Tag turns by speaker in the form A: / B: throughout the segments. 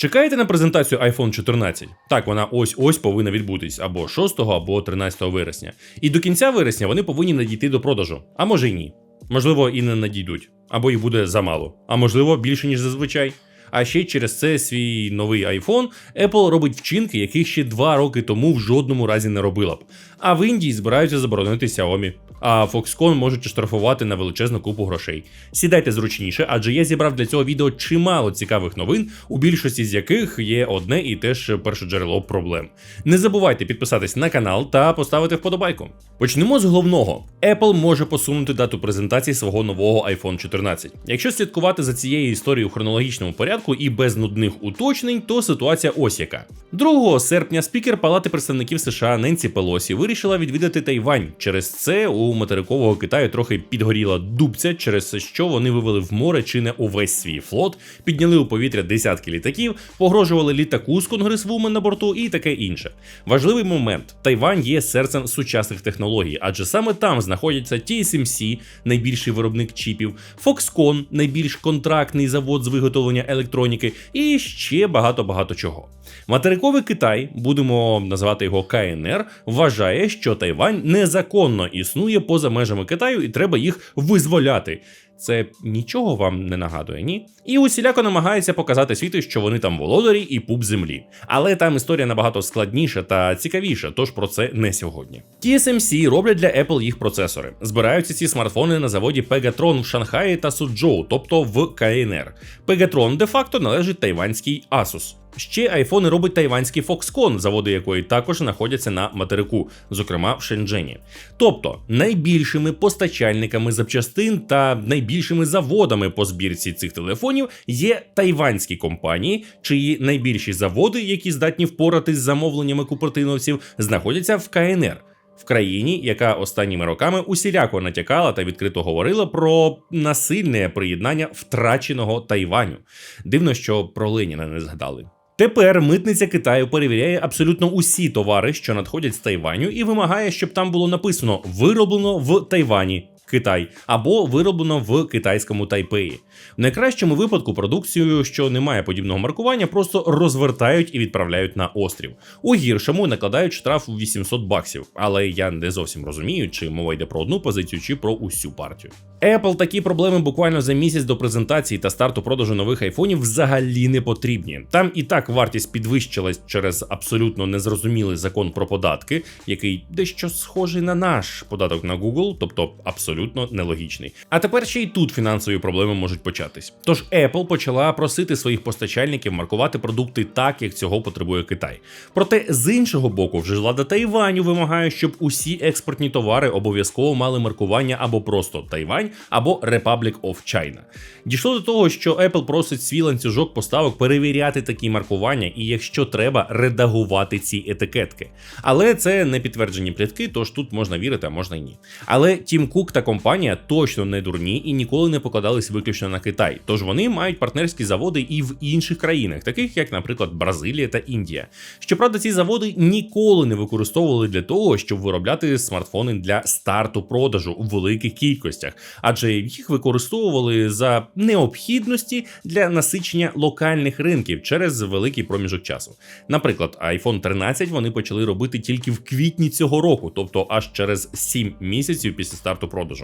A: Чекаєте на презентацію iPhone 14? Так, вона ось ось повинна відбутись або 6, або 13 вересня. І до кінця вересня вони повинні надійти до продажу. А може й ні. Можливо, і не надійдуть, або їх буде замало, а можливо більше ніж зазвичай. А ще через це свій новий iPhone Apple робить вчинки, яких ще два роки тому в жодному разі не робила б. А в Індії збираються заборонити Xiaomi. А Foxconn можуть оштрафувати на величезну купу грошей. Сідайте зручніше, адже я зібрав для цього відео чимало цікавих новин, у більшості з яких є одне і те ж перше джерело проблем. Не забувайте підписатись на канал та поставити вподобайку. Почнемо з головного: Apple може посунути дату презентації свого нового iPhone 14. Якщо слідкувати за цією історією в хронологічному порядку і без нудних уточнень, то ситуація ось яка. 2 серпня спікер Палати представників США Ненсі Пелосі вирішила відвідати Тайвань. Через це у материкового Китаю трохи підгоріла дубця, через що вони вивели в море чи не увесь свій флот, підняли у повітря десятки літаків, погрожували літаку з конгресвумен на борту і таке інше. Важливий момент: Тайвань є серцем сучасних технологій, адже саме там знаходяться TSMC, найбільший виробник чіпів, Foxconn, найбільш контрактний завод з виготовлення електроніки, і ще багато багато чого. Материковий Китай, будемо називати його КНР, вважає, що Тайвань незаконно існує поза межами Китаю і треба їх визволяти. Це нічого вам не нагадує, ні? І усіляко намагається показати світу, що вони там володарі і пуп землі. Але там історія набагато складніша та цікавіша, тож про це не сьогодні. TSMC роблять для Apple їх процесори. Збираються ці смартфони на заводі Pegatron в Шанхаї та Суджоу, тобто в КНР. Pegatron де-факто належить тайванській Asus. Ще айфони робить тайванський Foxconn, заводи якої також знаходяться на материку, зокрема в Шенджені. Тобто найбільшими постачальниками запчастин та найбільшими заводами по збірці цих телефонів є тайванські компанії, чиї найбільші заводи, які здатні впоратись з замовленнями купертиновців, знаходяться в КНР. В країні, яка останніми роками усіляко натякала та відкрито говорила про насильне приєднання втраченого Тайваню. Дивно, що про Леніна не згадали. Тепер митниця Китаю перевіряє абсолютно усі товари, що надходять з Тайваню, і вимагає, щоб там було написано вироблено в Тайвані. Китай або вироблено в китайському Тайпеї. В найкращому випадку продукцію, що не має подібного маркування, просто розвертають і відправляють на острів. У гіршому накладають штраф у 800 баксів, але я не зовсім розумію, чи мова йде про одну позицію, чи про усю партію. Apple такі проблеми буквально за місяць до презентації та старту продажу нових айфонів взагалі не потрібні. Там і так вартість підвищилась через абсолютно незрозумілий закон про податки, який дещо схожий на наш податок на Google, тобто абсолютно нелогічний. А тепер ще й тут фінансові проблеми можуть початись. Тож Apple почала просити своїх постачальників маркувати продукти так, як цього потребує Китай. Проте з іншого боку, вже влада Тайваню вимагає, щоб усі експортні товари обов'язково мали маркування або просто Тайвань, або Republic of China. Дійшло до того, що Apple просить свій ланцюжок поставок перевіряти такі маркування, і якщо треба, редагувати ці етикетки. Але це не підтверджені плітки, тож тут можна вірити, а можна й ні. Але Тім Кук та компанія точно не дурні і ніколи не покладались виключно на Китай. Тож вони мають партнерські заводи і в інших країнах, таких як, наприклад, Бразилія та Індія. Щоправда, ці заводи ніколи не використовували для того, щоб виробляти смартфони для старту продажу у великих кількостях, адже їх використовували за необхідності для насичення локальних ринків через великий проміжок часу. Наприклад, iPhone 13 вони почали робити тільки в квітні цього року, тобто аж через 7 місяців після старту продажу.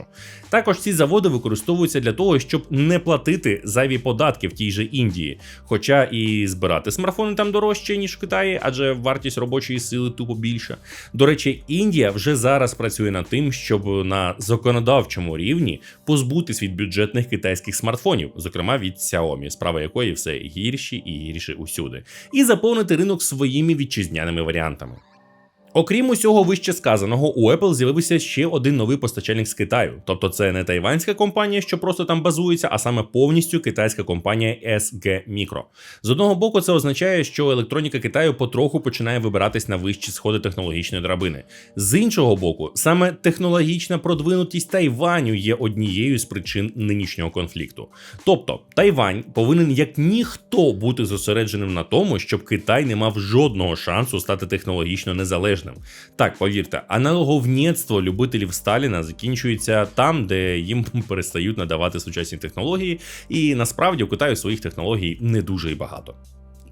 A: Також ці заводи використовуються для того, щоб не платити зайві податки в тій же Індії. Хоча і збирати смартфони там дорожче, ніж в Китаї, адже вартість робочої сили тупо більша. До речі, Індія вже зараз працює над тим, щоб на законодавчому рівні позбутись від бюджетних китайських смартфонів, зокрема від Xiaomi, справа якої все гірші і гірші усюди, і заповнити ринок своїми вітчизняними варіантами. Окрім усього вище сказаного, у Apple з'явився ще один новий постачальник з Китаю. Тобто це не тайванська компанія, що просто там базується, а саме повністю китайська компанія SG Micro. З одного боку, це означає, що електроніка Китаю потроху починає вибиратись на вищі сходи технологічної драбини. З іншого боку, саме технологічна продвинутість Тайваню є однією з причин нинішнього конфлікту. Тобто Тайвань повинен як ніхто бути зосередженим на тому, щоб Китай не мав жодного шансу стати технологічно незалежним. Так, повірте, аналоговнєцтво любителів Сталіна закінчується там, де їм перестають надавати сучасні технології, і насправді у Китаю своїх технологій не дуже і багато.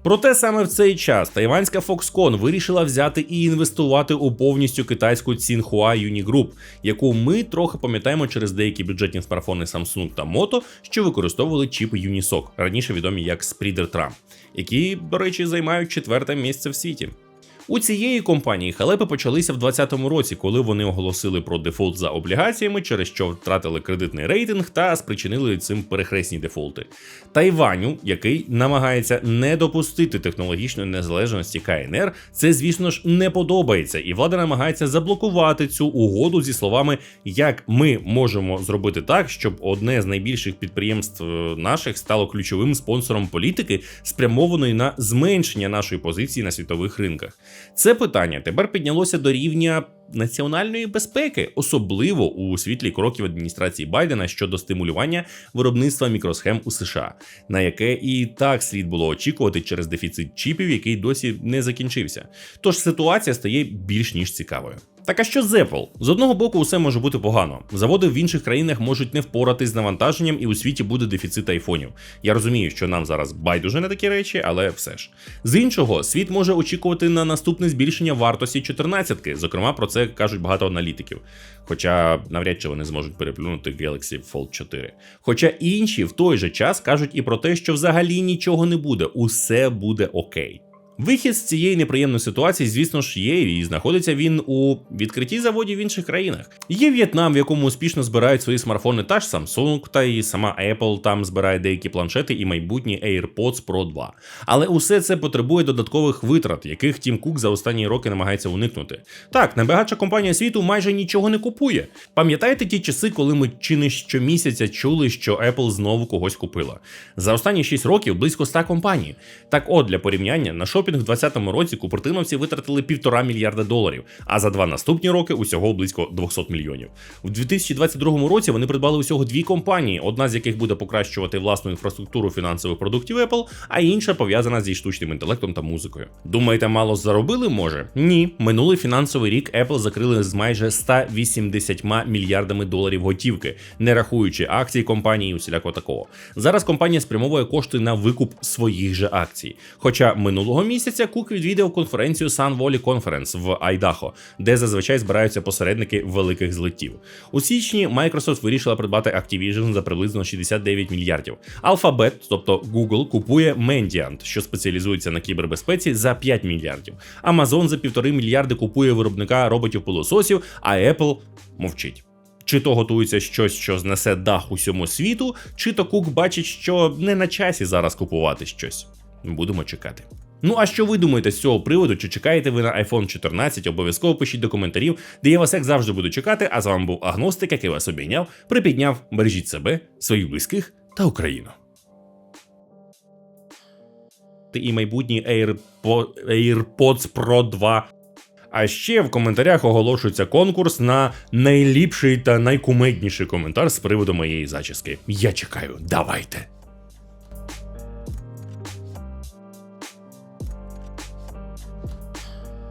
A: Проте саме в цей час тайванська Foxconn вирішила взяти і інвестувати у повністю китайську Tsinghua Unigroup, яку ми трохи пам'ятаємо через деякі бюджетні смартфони Samsung та Moto, що використовували чіпи Unisoc, раніше відомі як Spreader Tram, які, до речі, займають четверте місце в світі. У цієї компанії халепи почалися в 2020 році, коли вони оголосили про дефолт за облігаціями, через що втратили кредитний рейтинг та спричинили цим перехресні дефолти. Тайваню, який намагається не допустити технологічної незалежності КНР, це, звісно ж, не подобається, і влада намагається заблокувати цю угоду зі словами, як ми можемо зробити так, щоб одне з найбільших підприємств е, наших стало ключовим спонсором політики, спрямованої на зменшення нашої позиції на світових ринках. Це питання тепер піднялося до рівня національної безпеки, особливо у світлі кроків адміністрації Байдена щодо стимулювання виробництва мікросхем у США, на яке і так слід було очікувати через дефіцит чіпів, який досі не закінчився. Тож ситуація стає більш ніж цікавою. Так а що з Apple? З одного боку, усе може бути погано. Заводи в інших країнах можуть не впоратись з навантаженням, і у світі буде дефіцит айфонів. Я розумію, що нам зараз байдуже на такі речі, але все ж. З іншого, світ може очікувати на наступне збільшення вартості 14-ки. Зокрема, про це кажуть багато аналітиків. Хоча навряд чи вони зможуть переплюнути Galaxy Fold 4. Хоча інші в той же час кажуть і про те, що взагалі нічого не буде, усе буде окей. Вихід з цієї неприємної ситуації, звісно ж, є, і знаходиться він у відкритті заводів в інших країнах. Є В'єтнам, в якому успішно збирають свої смартфони, та ж Samsung, та і сама Apple там збирає деякі планшети і майбутні AirPods Pro 2. Але усе це потребує додаткових витрат, яких Тім Кук за останні роки намагається уникнути. Так, найбагатша компанія світу майже нічого не купує. Пам'ятаєте ті часи, коли ми чи не щомісяця чули, що Apple знову когось купила? За останні 6 років близько 100 компаній. Так от для порівняння на шопінг в 2020 році купертиновці витратили півтора мільярда доларів, а за два наступні роки усього близько 200 мільйонів. У 2022 році вони придбали усього дві компанії, одна з яких буде покращувати власну інфраструктуру фінансових продуктів Apple, а інша пов'язана зі штучним інтелектом та музикою. Думаєте, мало заробили? Може? Ні. Минулий фінансовий рік Apple закрили з майже 180 мільярдами доларів готівки, не рахуючи акцій компанії і усілякого такого. Зараз компанія спрямовує кошти на викуп своїх же акцій. Хоча минулого місяця Кук відвідав конференцію Sun Valley Conference в Айдахо, де зазвичай збираються посередники великих злетів. У січні Microsoft вирішила придбати Activision за приблизно 69 мільярдів. Alphabet, тобто Google, купує Mendiant, що спеціалізується на кібербезпеці, за 5 мільярдів. Amazon за півтори мільярди купує виробника роботів-пилососів, а Apple мовчить. Чи то готується щось, що знесе дах усьому світу, чи то Кук бачить, що не на часі зараз купувати щось. Будемо чекати. Ну а що ви думаєте з цього приводу? Чи чекаєте ви на iPhone 14? Обов'язково пишіть до коментарів, де я вас як завжди буду чекати. А з вами був Агностик, який вас обійняв, припідняв, бережіть себе, своїх близьких та Україну. І майбутній AirPo- AirPods Pro 2. А ще в коментарях оголошується конкурс на найліпший та найкумедніший коментар з приводу моєї зачіски. Я чекаю, давайте.